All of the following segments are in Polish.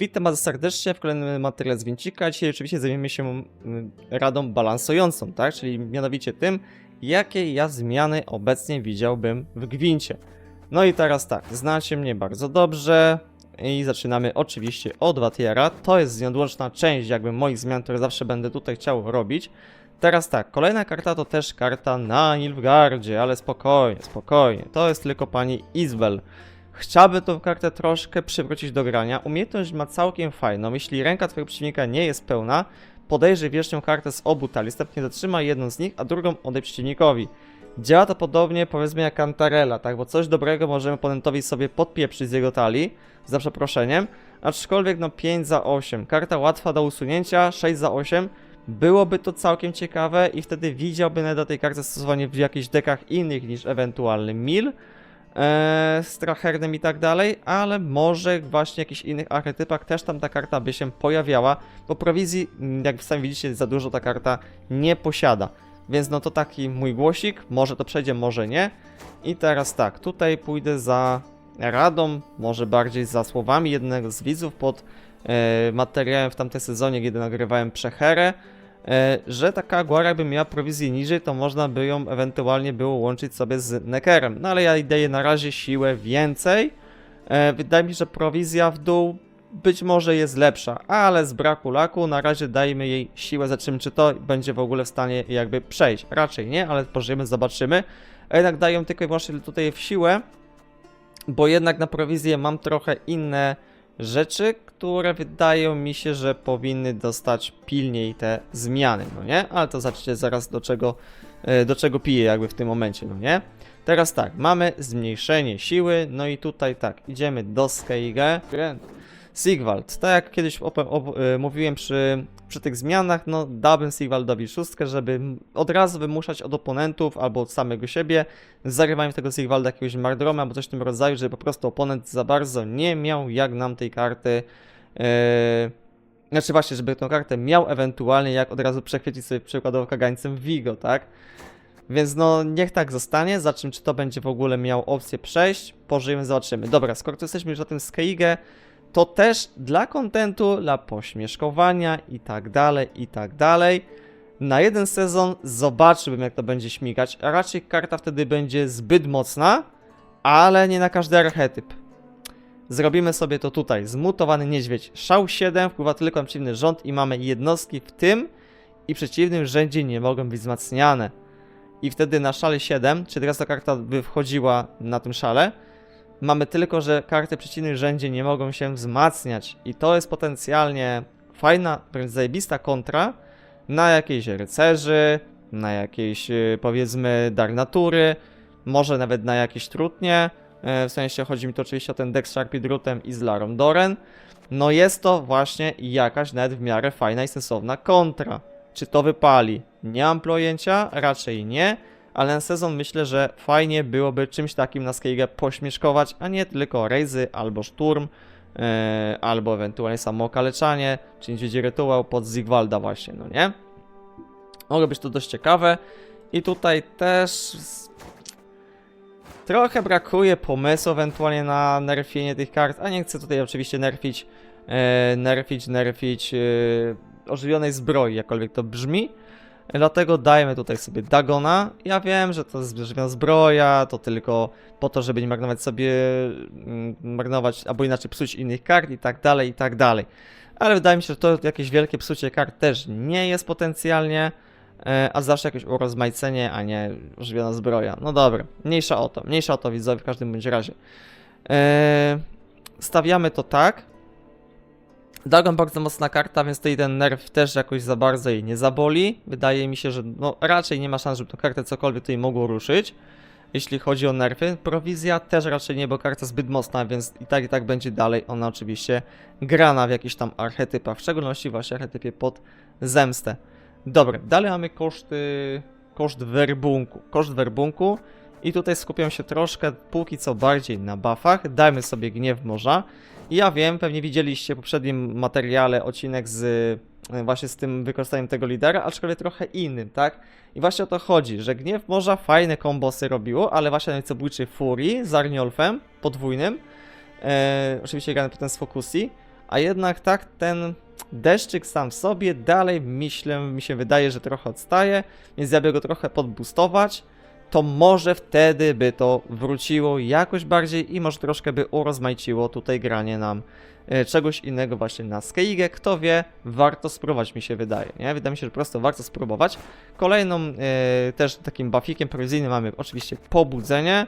Witam bardzo serdecznie w kolejnym materiale z Wincika. Dzisiaj oczywiście zajmiemy się mm, radą balansującą, tak? Czyli mianowicie tym, jakie ja zmiany obecnie widziałbym w gwincie. No i teraz tak, znacie mnie bardzo dobrze i zaczynamy oczywiście od Watiera. To jest nieodłączna część jakby moich zmian, które zawsze będę tutaj chciał robić. Teraz tak, kolejna karta to też karta na Nilfgaardzie, ale spokojnie, spokojnie. To jest tylko pani Izbel. Chciałbym tą kartę troszkę przywrócić do grania. Umiejętność ma całkiem fajną. Jeśli ręka twojego przeciwnika nie jest pełna, podejrzyj wierzchnią kartę z obu talii, następnie zatrzymaj jedną z nich, a drugą oddaj przeciwnikowi. Działa to podobnie powiedzmy jak Cantarella, tak? Bo coś dobrego możemy oponentowi sobie podpieprzyć z jego talii, za przeproszeniem. Aczkolwiek no 5 za 8. Karta łatwa do usunięcia, 6 za 8. Byłoby to całkiem ciekawe i wtedy widziałbym na tej karty stosowanie w jakichś dekach innych niż ewentualny Mil e, Strahernem i tak dalej, ale może właśnie w jakichś innych archetypach też tam ta karta by się pojawiała, bo prowizji, mm, jak sami widzicie, za dużo ta karta nie posiada. Więc no to taki mój głosik, może to przejdzie, może nie. I teraz tak, tutaj pójdę za radą, może bardziej za słowami jednego z widzów pod e, materiałem w tamtym sezonie, kiedy nagrywałem Przecherę, że taka Aguara jakby miała prowizję niżej, to można by ją ewentualnie było łączyć sobie z Neckerem. No ale ja daję na razie siłę więcej. E, wydaje mi się, że prowizja w dół być może jest lepsza, ale z braku laku na razie dajmy jej siłę, za czym czy to będzie w ogóle w stanie jakby przejść. Raczej nie, ale pożyjemy, zobaczymy. A jednak daję tylko i wyłącznie tutaj w siłę, bo jednak na prowizję mam trochę inne rzeczy, które wydają mi się, że powinny dostać pilniej te zmiany, no nie? Ale to zobaczycie zaraz do czego, e, do czego piję jakby w tym momencie, no nie? Teraz tak, mamy zmniejszenie siły, no i tutaj tak, idziemy do Skeige. Sigvald, tak jak kiedyś e, mówiłem przy, przy tych zmianach, no dałbym Sigvaldowi szóstkę, żeby od razu wymuszać od oponentów albo od samego siebie zarywaniem tego Sigvalda jakiegoś Mardroma albo coś w tym rodzaju, żeby po prostu oponent za bardzo nie miał jak nam tej karty e, znaczy właśnie, żeby tą kartę miał ewentualnie jak od razu przechwycić sobie przykładowo kagańcem Vigo, tak? Więc no niech tak zostanie, za czym czy to będzie w ogóle miał opcję przejść, pożyjemy, zobaczymy. Dobra, skoro tu jesteśmy już na tym Skeigę, to też dla kontentu, dla pośmieszkowania i tak dalej, i tak dalej. Na jeden sezon zobaczyłbym jak to będzie śmigać, raczej karta wtedy będzie zbyt mocna, ale nie na każdy archetyp. Zrobimy sobie to tutaj. Zmutowany niedźwiedź. Szał 7 wpływa tylko na przeciwny rząd i mamy jednostki w tym i przeciwnym rzędzie nie mogą być wzmacniane. I wtedy na szale 7, czy teraz ta karta by wchodziła na tym szale, mamy tylko, że karty w przeciwnym rzędzie nie mogą się wzmacniać. I to jest potencjalnie fajna, wręcz zajebista kontra na jakieś rycerzy, na jakieś y, powiedzmy dar natury, może nawet na jakieś trutnie. E, W sensie chodzi mi to oczywiście o ten deck z Sharpie Drutem i z Larą Doren. No jest to właśnie jakaś nawet w miarę fajna i sensowna kontra. Czy to wypali? Nie mam pojęcia, raczej nie, ale na sezon myślę, że fajnie byłoby czymś takim na Skeigę pośmieszkować, a nie tylko rejzy albo szturm, e, albo ewentualnie samo okaleczanie, czy niedźwiedzi rytuał pod Zigwalda właśnie, no nie? Mogło być to dość ciekawe i tutaj też trochę brakuje pomysłu ewentualnie na nerfienie tych kart, a nie chcę tutaj oczywiście nerfić, e, nerfić, nerfić e, ożywionej zbroi, jakkolwiek to brzmi. Dlatego dajmy tutaj sobie Dagona. Ja wiem, że to jest zbroja, to tylko po to, żeby nie marnować sobie, mm, marnować, albo inaczej psuć innych kart i tak dalej, i tak dalej. Ale wydaje mi się, że to jakieś wielkie psucie kart też nie jest potencjalnie, e, a zawsze jakieś urozmaicenie, a nie ożywiona zbroja. No dobra, mniejsza o to, mniejsza o to widzowie w każdym bądź razie. E, stawiamy to tak. Dagon bardzo mocna karta, więc tutaj ten nerw też jakoś za bardzo jej nie zaboli. Wydaje mi się, że no, raczej nie ma szans, żeby tą kartę cokolwiek tutaj mogło ruszyć. Jeśli chodzi o nerwy. Prowizja też raczej nie, bo karta zbyt mocna, więc i tak i tak będzie dalej ona oczywiście grana w jakichś tam archetypach, w szczególności właśnie archetypie pod zemstę. Dobra, dalej mamy koszty, koszt werbunku. Koszt werbunku i tutaj skupiam się troszkę póki co bardziej na buffach. Dajmy sobie gniew morza. Ja wiem, pewnie widzieliście w poprzednim materiale odcinek z e, właśnie z tym wykorzystaniem tego lidera, aczkolwiek trochę innym, tak? I właśnie o to chodzi, że Gniew Morza fajne kombosy robiło, ale właśnie najcobójczy Fury z Arniolfem podwójnym, e, oczywiście grany potem z Fokusi, a jednak tak ten deszczyk sam w sobie dalej myślę, mi się wydaje, że trochę odstaje, więc ja by go trochę podbustować, to może wtedy by to wróciło jakoś bardziej i może troszkę by urozmaiciło tutaj granie nam e, czegoś innego właśnie na Skeigę. Kto wie, warto spróbować mi się wydaje, nie? Wydaje mi się, że po prostu warto spróbować. Kolejną e, też takim buffikiem prowizyjnym mamy oczywiście pobudzenie.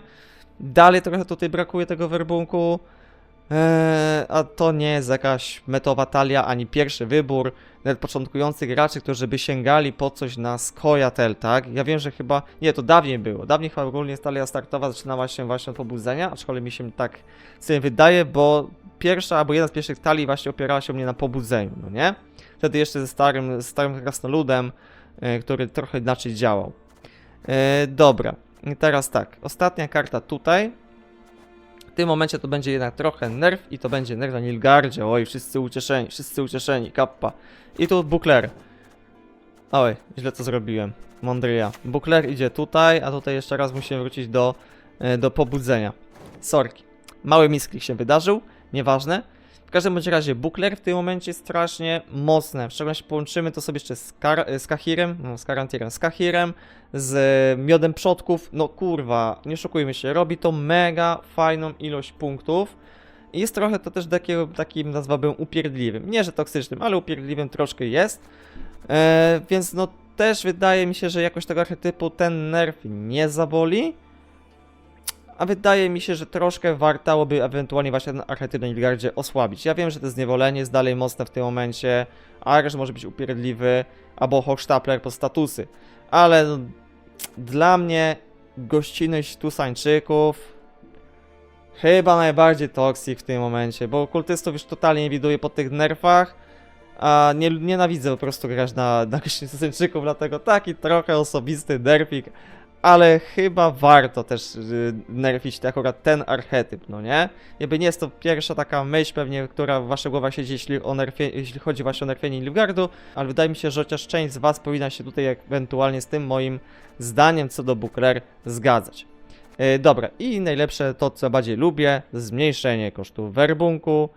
Dalej trochę tutaj brakuje tego werbunku. Eee, a to nie jest jakaś metowa talia, ani pierwszy wybór nawet początkujących graczy, którzy by sięgali po coś na Skojatel, tak? Ja wiem, że chyba... Nie, to dawniej było. Dawniej chyba ogólnie talia startowa zaczynała się właśnie od pobudzenia, aczkolwiek mi się tak sobie wydaje, bo pierwsza albo jedna z pierwszych talii właśnie opierała się mnie na pobudzeniu, no nie? Wtedy jeszcze ze starym, ze starym krasnoludem, e, który trochę inaczej działał. E, dobra, i teraz tak. Ostatnia karta tutaj. W tym momencie to będzie jednak trochę nerf i to będzie nerf na Nilgardzie. Oj, wszyscy ucieszeni, wszyscy ucieszeni, kappa. I tu Bukler. Oj, źle to zrobiłem. Mądry ja. Bukler idzie tutaj, a tutaj jeszcze raz musimy wrócić do, e, do pobudzenia. Sorki. Mały misklik się wydarzył, nieważne. Każdym bądź razie Bukler w tym momencie jest strasznie mocne. W szczególności połączymy to sobie jeszcze z, Kar z Kahirem, no z Karantirem, z Kahirem, z Miodem Przodków. No kurwa, nie szukujmy się, robi to mega fajną ilość punktów. Jest trochę to też takiego, takim nazwałbym upierdliwym. Nie, że toksycznym, ale upierdliwym troszkę jest. E, więc no też wydaje mi się, że jakoś tego archetypu ten nerf nie zaboli. A wydaje mi się, że troszkę wartałoby ewentualnie właśnie ten archetyp na Nilgardzie osłabić. Ja wiem, że to zniewolenie jest dalej mocne w tym momencie, Aresz może być upierdliwy, albo Hochstapler po statusy. Ale no, dla mnie gościnność Tusańczyków chyba najbardziej toksik w tym momencie, bo kultystów już totalnie nie widuję po tych nerfach, a nie, nienawidzę po prostu grać na, na Tusańczyków, dlatego taki trochę osobisty nerfik, ale chyba warto też y, nerfić te, akurat ten archetyp, no nie? Jakby nie jest to pierwsza taka myśl pewnie, która w waszych głowach siedzi, jeśli, o nerfie, jeśli chodzi właśnie o nerfienie Nilfgaardu, ale wydaje mi się, że chociaż część z was powinna się tutaj ewentualnie z tym moim zdaniem co do Bukler zgadzać. Yy, dobra, i najlepsze to, co bardziej lubię, zmniejszenie kosztu werbunku.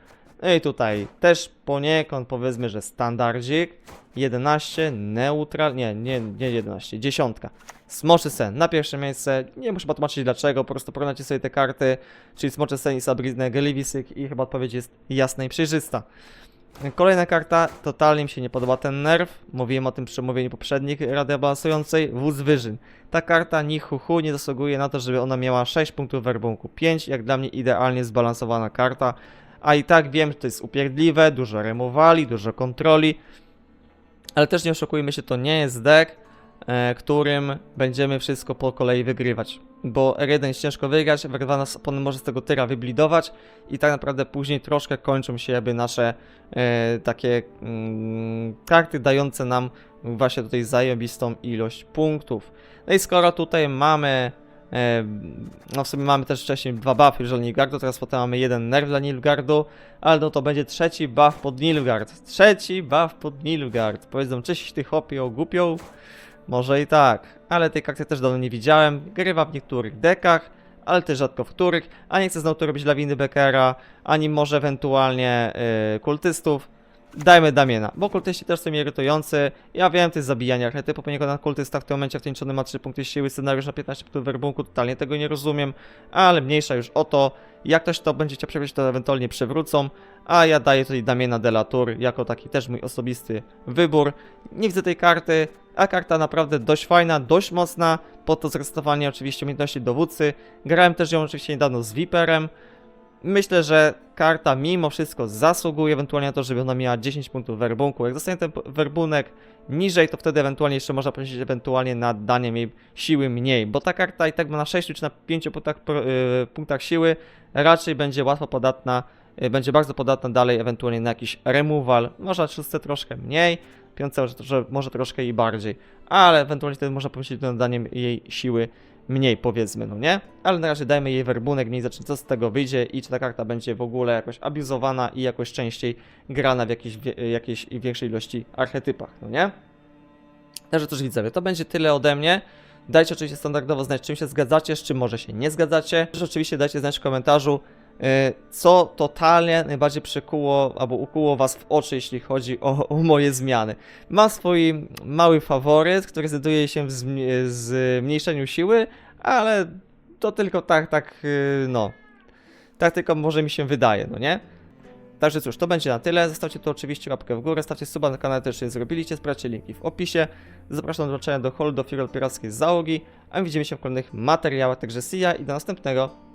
No i tutaj też poniekąd powiedzmy, że standardzik. 11, neutral, nie, nie, nie 11, dziesiątka. Smoczy Sen na pierwsze miejsce. Nie muszę tłumaczyć dlaczego, po prostu porównajcie sobie te karty, czyli Smoczy Sen i Sabrina Geliwisyk i chyba odpowiedź jest jasna i przejrzysta. Kolejna karta, totalnie mi się nie podoba ten nerw. Mówiłem o tym przy omówieniu poprzednich Rady Balansującej. Wóz Wyżyn. Ta karta ni hu, hu nie zasługuje na to, żeby ona miała 6 punktów werbunku. 5 jak dla mnie idealnie zbalansowana karta. A i tak wiem, że to jest upierdliwe, dużo remowali, dużo kontroli. Ale też nie oszukujmy się, to nie jest deck, którym będziemy wszystko po kolei wygrywać. Bo R1 jest ciężko wygrać, R2 nas opony może z tego tyra wyblidować i tak naprawdę później troszkę kończą się jakby nasze e, takie mm, karty dające nam właśnie tutaj zajebistą ilość punktów. No i skoro tutaj mamy E, No w sumie mamy też wcześniej dwa buffy dla Nilfgaardu, teraz potem mamy jeden nerw dla Nilfgaardu, ale no to będzie trzeci buff pod Nilfgaard. Trzeci buff pod Nilfgaard. Powiedzą, czyś ty chłopie ogłupią? Może i tak, ale tej karty też dawno nie widziałem. Grywa w niektórych dekach, ale też rzadko w których, a nie chcę znowu tu robić lawiny Beckera, ani może ewentualnie yy, kultystów. Dajmy Damiena, bo kultyści też są irytujący. Ja wiem, to jest zabijanie archetypu poniekąd na kultystach. W tym momencie wtęczony ma 3 punkty siły, scenariusz na 15 punktów werbunku, totalnie tego nie rozumiem. Ale mniejsza już o to. Jak ktoś to będzie chciał przewrócić, to ewentualnie przewrócą. A ja daję tutaj Damiena Delatur jako taki też mój osobisty wybór. Nie widzę tej karty, a karta naprawdę dość fajna, dość mocna. Po to zrestowanie oczywiście umiejętności dowódcy. Grałem też ją oczywiście niedawno z Viperem. Myślę, że karta mimo wszystko zasługuje ewentualnie na to, żeby ona miała 10 punktów werbunku. Jak zostanie ten werbunek niżej, to wtedy ewentualnie jeszcze można prosić ewentualnie nad daniem jej siły mniej, bo ta karta i tak ma na 6 czy na 5 punktach, yy, punktach siły raczej będzie łatwo podatna, yy, będzie bardzo podatna dalej ewentualnie na jakiś removal, może na szóstce troszkę mniej, piątce może, że może troszkę i bardziej, ale ewentualnie wtedy można prosić nad daniem jej siły mniej powiedzmy, no nie? Ale na razie dajmy jej werbunek, niech zacznie co z tego wyjdzie i czy ta karta będzie w ogóle jakoś abuzowana i jakoś częściej grana w jakiejś, jakiejś większej ilości archetypach, no nie? Także też widzowie, to będzie tyle ode mnie. Dajcie oczywiście standardowo znać, czym się zgadzacie, z czym może się nie zgadzacie. Też oczywiście dajcie znać w komentarzu, co totalnie najbardziej przykuło albo ukuło Was w oczy, jeśli chodzi o, o moje zmiany. Mam swój mały faworyt, który znajduje się w zmniejszeniu siły, ale to tylko tak, tak, yy, no. Tak tylko może mi się wydaje, no nie? Także cóż, to będzie na tyle. Zostawcie tu oczywiście łapkę w górę, stawcie suba na kanale, też nie zrobiliście, sprawdźcie linki w opisie. Zapraszam do dołączenia do holu do firmy pirackiej załogi, a my widzimy się w kolejnych materiałach, także see ya i do następnego.